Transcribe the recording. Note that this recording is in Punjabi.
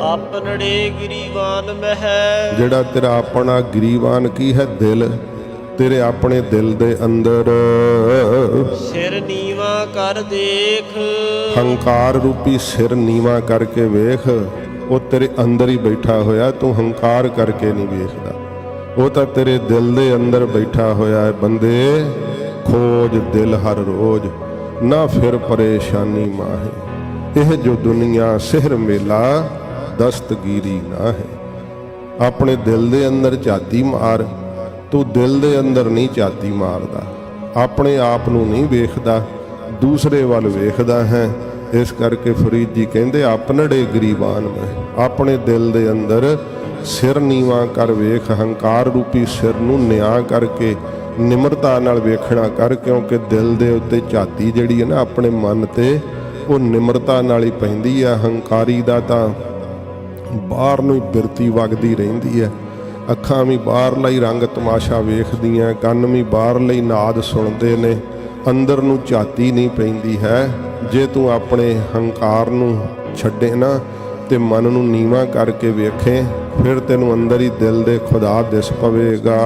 ਆਪਨੜੇ ਗਰੀਵਾਨ ਮਹਿ। ਜਿਹੜਾ ਤੇਰਾ ਆਪਣਾ ਗਰੀਵਾਨ ਕੀ ਹੈ ਦਿਲ? ਤੇਰੇ ਆਪਣੇ ਦਿਲ ਦੇ ਅੰਦਰ। ਸਿਰ ਨੀਵਾ ਕਰ ਦੇਖ। ਹੰਕਾਰ ਰੂਪੀ ਸਿਰ ਨੀਵਾ ਕਰਕੇ ਵੇਖ। ਉਹ ਤੇਰੇ ਅੰਦਰ ਹੀ ਬੈਠਾ ਹੋਇਆ ਤੂੰ ਹੰਕਾਰ ਕਰਕੇ ਨਹੀਂ ਵੇਖਦਾ। ਉਹ ਤਾਂ ਤੇਰੇ ਦਿਲ ਦੇ ਅੰਦਰ ਬੈਠਾ ਹੋਇਆ ਹੈ ਬੰਦੇ। ਖੋਜ ਦਿਲ ਹਰ ਰੋਜ਼ ਨਾ ਫਿਰ ਪਰੇਸ਼ਾਨੀ ਮਾਹੇ। ਇਹ ਜੋ ਦੁਨੀਆ ਸਿਹਰ ਮੇਲਾ ਦਸਤਗੀਰੀ ਨਾ ਹੈ। ਆਪਣੇ ਦਿਲ ਦੇ ਅੰਦਰ ਝਾਤੀ ਮਾਰ, ਤੂੰ ਦਿਲ ਦੇ ਅੰਦਰ ਨਹੀਂ ਝਾਤੀ ਮਾਰਦਾ। ਆਪਣੇ ਆਪ ਨੂੰ ਨਹੀਂ ਵੇਖਦਾ, ਦੂਸਰੇ ਵੱਲ ਵੇਖਦਾ ਹੈ। ਇਸ ਕਰਕੇ ਫਰੀਦ ਜੀ ਕਹਿੰਦੇ, ਆਪਣੜੇ ਗਰੀਬਾਨ ਮੈਂ, ਆਪਣੇ ਦਿਲ ਦੇ ਅੰਦਰ ਸਿਰ ਨੀਵਾ ਕਰ ਵੇਖ, ਹੰਕਾਰ ਰੂਪੀ ਸਿਰ ਨੂੰ ਨਿਆਂ ਕਰਕੇ, ਨਿਮਰਤਾ ਨਾਲ ਵੇਖਣਾ ਕਰ, ਕਿਉਂਕਿ ਦਿਲ ਦੇ ਉੱਤੇ ਝਾਤੀ ਜਿਹੜੀ ਹੈ ਨਾ, ਆਪਣੇ ਮਨ ਤੇ ਉਹ ਨਿਮਰਤਾ ਨਾਲ ਹੀ ਪੈਂਦੀ ਹੈ ਹੰਕਾਰੀ ਦਾ ਤਾਂ ਬਾਹਰ ਨੂੰ ਹੀ ਬਿਰਤੀ ਵਗਦੀ ਰਹਿੰਦੀ ਹੈ ਅੱਖਾਂ ਵੀ ਬਾਹਰਲਾ ਹੀ ਰੰਗ ਤਮਾਸ਼ਾ ਵੇਖਦੀਆਂ, ਕੰਨ ਵੀ ਬਾਹਰਲਾ ਹੀ ਨਾਦ ਸੁਣਦੇ ਨੇ। ਅੰਦਰ ਨੂੰ ਝਾਤੀ ਨਹੀਂ ਪੈਂਦੀ ਹੈ। ਜੇ ਤੂੰ ਆਪਣੇ ਹੰਕਾਰ ਨੂੰ ਛੱਡੇ ਨਾ ਤੇ ਮਨ ਨੂੰ ਨੀਵਾ ਕਰਕੇ ਵੇਖੇ, ਫਿਰ ਤੈਨੂੰ ਅੰਦਰ ਹੀ ਦਿਲ ਦੇ ਖੁਦਾ ਦਿਸ ਪਵੇਗਾ।